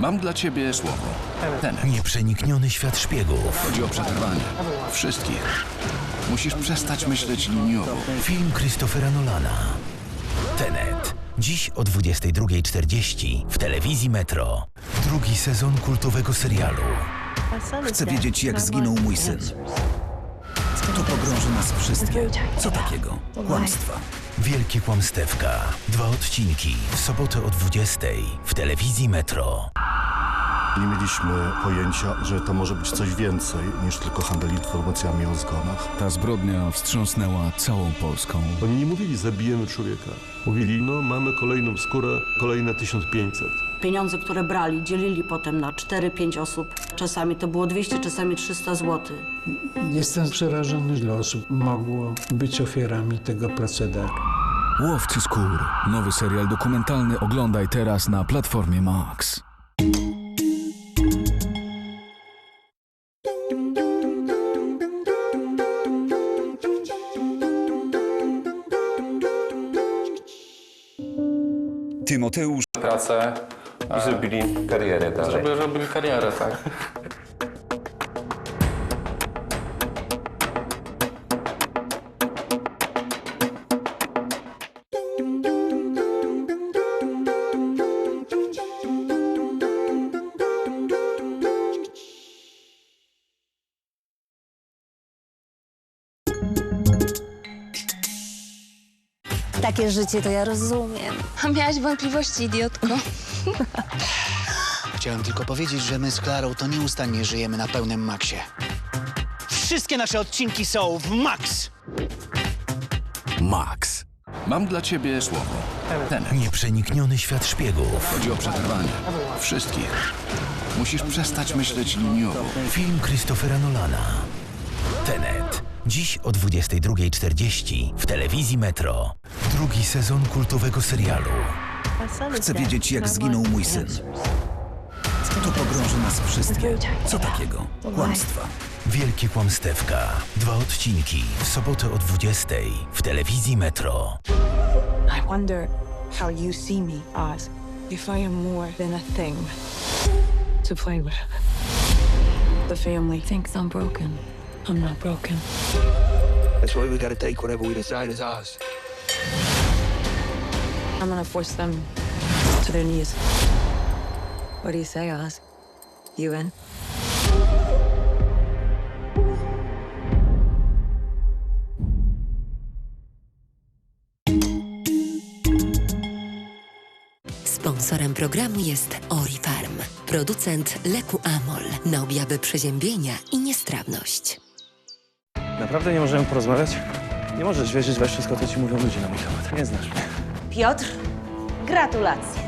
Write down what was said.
Mam dla ciebie słowo. Tenet. Nieprzenikniony świat szpiegów. Chodzi o przetrwanie. Wszystkich. Musisz przestać myśleć liniowo. Film Christophera Nolana. Tenet. Dziś o 22.40 w telewizji Metro. Drugi sezon kultowego serialu. Chcę wiedzieć, jak zginął mój syn. To pogrąży nas wszystkich. Co takiego? Kłamstwa. Wielkie kłamstewka. Dwa odcinki w sobotę o 20.00 w telewizji Metro. Nie mieliśmy pojęcia, że to może być coś więcej niż tylko handel informacjami o zgonach. Ta zbrodnia wstrząsnęła całą Polską. Oni nie mówili zabijemy człowieka. Mówili, no mamy kolejną skórę, kolejne 1500. Pieniądze, które brali, dzielili potem na 4-5 osób. Czasami to było 200, czasami 300 zł. Jestem przerażony, ile osób mogło być ofiarami tego procederu. Łowcy skór. Nowy serial dokumentalny oglądaj teraz na platformie Max. Tymoteusz pracę I zrobili karierę dalej. żeby robili karierę, tak. Takie życie to ja rozumiem. A miałaś wątpliwości, idiotko. Chciałem tylko powiedzieć, że my z Klarą to nieustannie żyjemy na pełnym maksie. Wszystkie nasze odcinki są w max! Max. Mam dla ciebie słowo. Tenet. Nieprzenikniony świat szpiegów. Chodzi o przetrwanie. Wszystkich. Musisz przestać myśleć liniowo. Film Christophera Nolana. Tenet. Dziś o 22.40 w telewizji Metro. Drugi sezon kultowego serialu. Chcę wiedzieć, jak zginął mój syn. To pogrąży nas wszystkich. Co takiego? Kłamstwa. Wielkie kłamstewka. Dwa odcinki w sobotę o 20.00 w telewizji Metro. I wonder how you see me, Oz. If I am more than a thing to play with. The family thinks I'm broken. I'm not broken. That's why we gotta take whatever we decide is ours. I'm gonna force them to their knees. What do you say, Oz? You in? Sponsorem programu jest Orifarm, producent leku Amol na objawy przeziębienia i niestrawność. Naprawdę nie możemy porozmawiać? Nie możesz wierzyć we wszystko, co ci mówią ludzie na mój temat. Nie znasz mnie. Piotr, gratulacje.